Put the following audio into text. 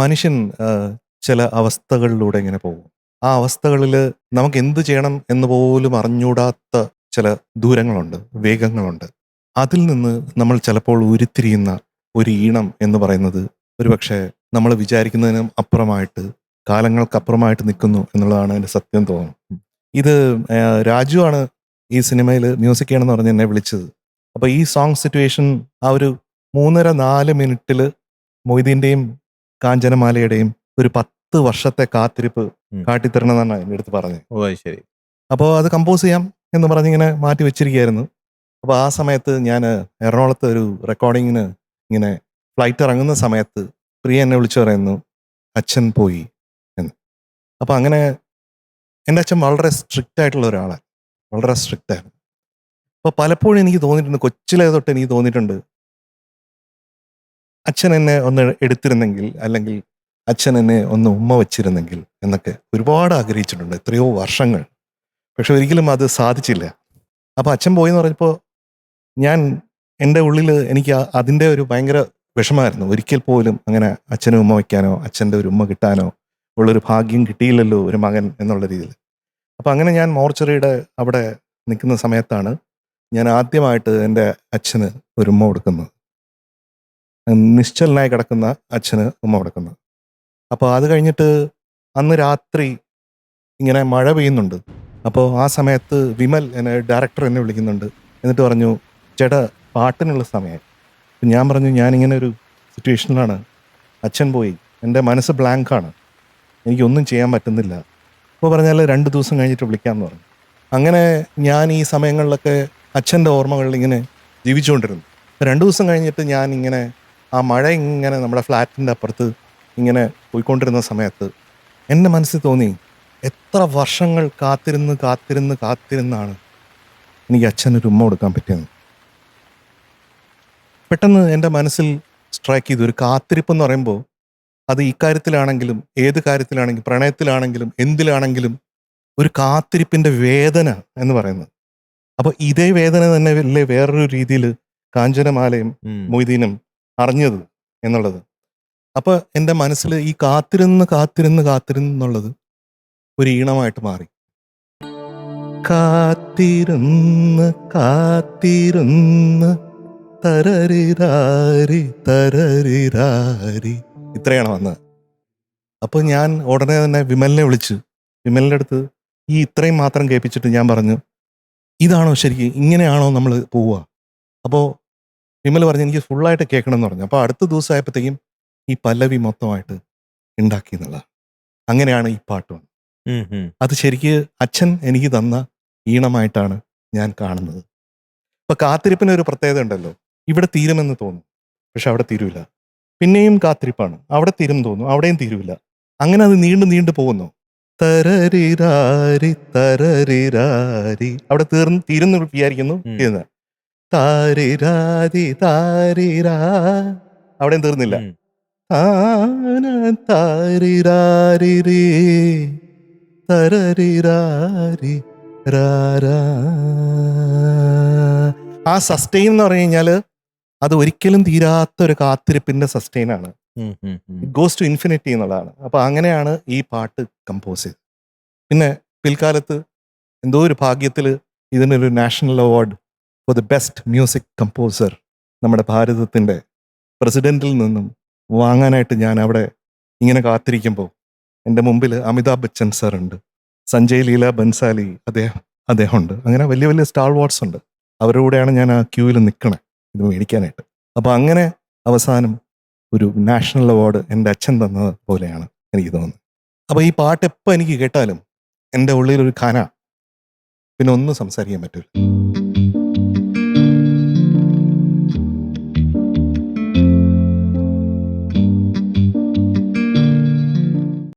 മനുഷ്യൻ ചില അവസ്ഥകളിലൂടെ ഇങ്ങനെ പോകും. ആ അവസ്ഥകളിൽ നമുക്ക് എന്ത് ചെയ്യണം എന്ന് പോലും അറിഞ്ഞൂടാത്ത ചില ദൂരങ്ങളുണ്ട്, വേഗങ്ങളുണ്ട്. അതിൽ നിന്ന് നമ്മൾ ചിലപ്പോൾ ഉരുത്തിരിയുന്ന ഒരു ഈണം എന്ന് പറയുന്നത് ഒരുപക്ഷെ നമ്മൾ വിചാരിക്കുന്നതിനും അപ്പുറമായിട്ട് കാലങ്ങൾക്കപ്പുറമായിട്ട് നിൽക്കുന്നു എന്നുള്ളതാണ് എന്റെ സത്യം തോന്നുന്നു. ഇത് രാജുവാണ് ഈ സിനിമയിൽ മ്യൂസിക് ചെയ്യണമെന്ന് പറഞ്ഞ് എന്നെ വിളിച്ചത്. അപ്പോൾ ഈ സോങ് സിറ്റുവേഷൻ ആ ഒരു 3 4 മിനിറ്റിൽ മൊയ്തീന്റെയും കാഞ്ചനമാലയുടെയും ഒരു 10 വർഷത്തെ കാത്തിരിപ്പ് കാട്ടിത്തരണം കാട്ടിത്തരണമെന്നാണ് എന്റെ അടുത്ത് പറഞ്ഞത്. ഓ ശരി അപ്പോൾ അത് കമ്പോസ് ചെയ്യാം എന്ന് പറഞ്ഞിങ്ങനെ മാറ്റി വെച്ചിരിക്കുകയായിരുന്നു. അപ്പോൾ ആ സമയത്ത് ഞാൻ എറണാകുളത്ത് ഒരു റെക്കോർഡിങ്ങിന് ഇങ്ങനെ ഫ്ലൈറ്റ് ഇറങ്ങുന്ന സമയത്ത് പ്രിയ എന്നെ വിളിച്ചു പറയുന്നു അച്ഛൻ പോയി എന്ന്. അപ്പോൾ അങ്ങനെ എന്റെ അച്ഛൻ വളരെ സ്ട്രിക്റ്റ് ആയിട്ടുള്ള ഒരാളാണ്. വളരെ സ്ട്രിക്റ്റ് ആയിരുന്നു. അപ്പോൾ പലപ്പോഴും എനിക്ക് തോന്നിയിട്ടുണ്ട് കൊച്ചിലെ തൊട്ട് എനിക്ക് തോന്നിയിട്ടുണ്ട് അച്ഛൻ എന്നെ ഒന്ന് എടുത്തിരുന്നെങ്കിൽ അല്ലെങ്കിൽ അച്ഛൻ എന്നെ ഒന്ന് ഉമ്മ വെച്ചിരുന്നെങ്കിൽ എന്നൊക്കെ ഒരുപാട് ആഗ്രഹിച്ചിട്ടുണ്ട് എത്രയോ വർഷങ്ങൾ. പക്ഷെ ഒരിക്കലും അത് സാധിച്ചില്ല. അപ്പോൾ അച്ഛൻ പോയി എന്ന് പറഞ്ഞപ്പോൾ ഞാൻ എന്റെ ഉള്ളിൽ എനിക്ക് അതിന്റെ ഒരു ഭയങ്കര വിഷമമായിരുന്നു. ഒരിക്കൽ പോലും അങ്ങനെ അച്ഛനെ ഉമ്മ വയ്ക്കാനോ അച്ഛന്റെ ഒരു ഉമ്മ കിട്ടാനോ ഉള്ളൊരു ഭാഗ്യം കിട്ടിയില്ലല്ലോ ഒരു മകൻ എന്നുള്ള രീതിയിൽ. അപ്പോൾ അങ്ങനെ ഞാൻ മോർച്ചറിയുടെ അവിടെ നിൽക്കുന്ന സമയത്താണ് ഞാൻ ആദ്യമായിട്ട് എന്റെ അച്ഛന് ഒരു ഉമ്മ കൊടുക്കുന്നത്. നിശ്ചലനായി കിടക്കുന്ന അച്ഛന് ഉമ്മ കൊടുക്കുന്നത്. അപ്പോൾ അത് കഴിഞ്ഞിട്ട് അന്ന് രാത്രി ഇങ്ങനെ മഴ പെയ്യുന്നുണ്ട്. അപ്പോൾ ആ സമയത്ത് വിമൽ എന്നെ ഡയറക്ടർ എന്നെ വിളിക്കുന്നുണ്ട്. എന്നിട്ട് പറഞ്ഞു ചേട പാട്ടിനുള്ള സമയമായി. ഞാൻ പറഞ്ഞു ഞാനിങ്ങനെ ഒരു സിറ്റുവേഷനിലാണ്. അച്ഛൻ പോയി. എന്റെ മനസ്സ് ബ്ലാങ്കാണ്. എനിക്കൊന്നും ചെയ്യാൻ പറ്റുന്നില്ല. അപ്പോൾ പറഞ്ഞാൽ രണ്ട് ദിവസം കഴിഞ്ഞിട്ട് വിളിക്കാമെന്ന് പറഞ്ഞു. അങ്ങനെ ഞാൻ ഈ സമയങ്ങളിലൊക്കെ അച്ഛന്റെ ഓർമ്മകളിൽ ഇങ്ങനെ ജീവിച്ചുകൊണ്ടിരുന്നു. രണ്ട് ദിവസം കഴിഞ്ഞിട്ട് ഞാൻ ഇങ്ങനെ ആ മഴ ഇങ്ങനെ നമ്മുടെ ഫ്ലാറ്റിന്റെ അപ്പുറത്ത് ഇങ്ങനെ പോയിക്കൊണ്ടിരുന്ന സമയത്ത് എന്റെ മനസ്സിൽ തോന്നി എത്ര വർഷങ്ങൾ കാത്തിരുന്ന് കാത്തിരുന്ന് കാത്തിരുന്നാണ് എനിക്ക് അച്ഛനൊരു ഉമ്മ കൊടുക്കാൻ പറ്റിയത്. പെട്ടെന്ന് എന്റെ മനസ്സിൽ സ്ട്രൈക്ക് ചെയ്തു ഒരു കാത്തിരിപ്പ് എന്ന് പറയുമ്പോൾ അത് ഇക്കാര്യത്തിലാണെങ്കിലും ഏത് കാര്യത്തിലാണെങ്കിലും പ്രണയത്തിലാണെങ്കിലും എന്തിലാണെങ്കിലും ഒരു കാത്തിരിപ്പിന്റെ വേദന എന്ന് പറയുന്നത്. അപ്പോൾ ഇതേ വേദന തന്നെ അല്ലേ വേറൊരു രീതിയിൽ കാഞ്ചനമാലയും. മൊയ്തീനും അറിഞ്ഞത് എന്നുള്ളത്. അപ്പോൾ എന്റെ മനസ്സിൽ ഈ കാത്തിരുന്ന് കാത്തിരുന്ന് കാത്തിരുന്ന് എന്നുള്ളത് ഒരു ഈണമായിട്ട് മാറി. കാത്തിരുന്ന് കാത്തിരുന്ന് തരരിരാരി തരരിരാരി ഇത്രയാണ് വന്നത്. അപ്പോൾ ഞാൻ ഉടനെ തന്നെ വിമലിനെ വിളിച്ചു. വിമലിന്റെ അടുത്ത് ഈ ഇത്രയും മാത്രം കേൾപ്പിച്ചിട്ട് ഞാൻ പറഞ്ഞു ഇതാണോ ശരിക്കും ഇങ്ങനെയാണോ നമ്മൾ പോവുക? അപ്പോൾ വിമൽ പറഞ്ഞ് എനിക്ക് ഫുള്ളായിട്ട് കേൾക്കണം എന്ന് പറഞ്ഞു. അപ്പോൾ അടുത്ത ദിവസം ആയപ്പോഴത്തേക്കും ഈ പല്ലവി മൊത്തമായിട്ട് ഉണ്ടാക്കി എന്നുള്ള അങ്ങനെയാണ് ഈ പാട്ട് വന്നത്. അത് ശരിക്ക് അച്ഛൻ എനിക്ക് തന്ന ഈണമായിട്ടാണ് ഞാൻ കാണുന്നത്. ഇപ്പൊ കാത്തിരിപ്പിന് ഒരു പ്രത്യേകത ഉണ്ടല്ലോ. ഇവിടെ തീരുമെന്ന് തോന്നും. പക്ഷെ അവിടെ തീരൂല. പിന്നെയും കാത്തിരിപ്പാണ്. അവിടെ തീരും തോന്നും. അവിടെയും തീരൂല. അങ്ങനെ അത് നീണ്ടു നീണ്ടു പോകുന്നു. തരരിരാരി തരരിരാരി അവിടെ തീർന്ന് തീരുന്നു വിചാരിക്കുന്നു ഉം. താരിരാരി താരിരാ അവിടെയും തീർന്നില്ല. താന താരിരാരിരീ തരരിരാരി രാരാ. ആ സസ്റ്റെയിൻ എന്ന് പറഞ്ഞു കഴിഞ്ഞാൽ അത് ഒരിക്കലും തീരാത്ത ഒരു കാത്തിരിപ്പിന്റെ സസ്റ്റെയിൻ ആണ്. ഗോസ് ടു ഇൻഫിനിറ്റി എന്നുള്ളതാണ്. അപ്പൊ അങ്ങനെയാണ് ഈ പാട്ട് കമ്പോസ് ചെയ്തത്. പിന്നെ പിൽക്കാലത്ത് എന്തോ ഒരു ഭാഗ്യത്തിൽ ഇതിനൊരു national award for the best music composer നമ്മുടെ ഭാരതത്തിന്റെ പ്രസിഡന്റിൽ നിന്നും വാങ്ങാനായിട്ട് ഞാൻ അവിടെ ഇങ്ങനെ കാത്തിരിക്കുമ്പോൾ എന്റെ മുമ്പിൽ അമിതാഭ് ബച്ചൻ സാർ ഉണ്ട്. സഞ്ജയ് ലീല ബൻസാലി അദ്ദേഹം അദ്ദേഹം ഉണ്ട്. അങ്ങനെ വലിയ വലിയ സ്റ്റാർ വാർഡ്സ് ഉണ്ട്. അവരുടെ കൂടെയാണ് ഞാൻ ആ ക്യൂവിൽ നിൽക്കണേ ഇത് മേടിക്കാനായിട്ട്. അപ്പോൾ അങ്ങനെ അവസാനം ഒരു നാഷണൽ അവാർഡ് എന്റെ അച്ഛൻ തന്നത് പോലെയാണ് എനിക്ക് തോന്നുന്നത്. അപ്പോൾ ഈ പാട്ട് എപ്പോൾ എനിക്ക് കേട്ടാലും എന്റെ ഉള്ളിൽ ഒരു ഖന. പിന്നെ ഒന്നും സംസാരിക്കാൻ പറ്റില്ല.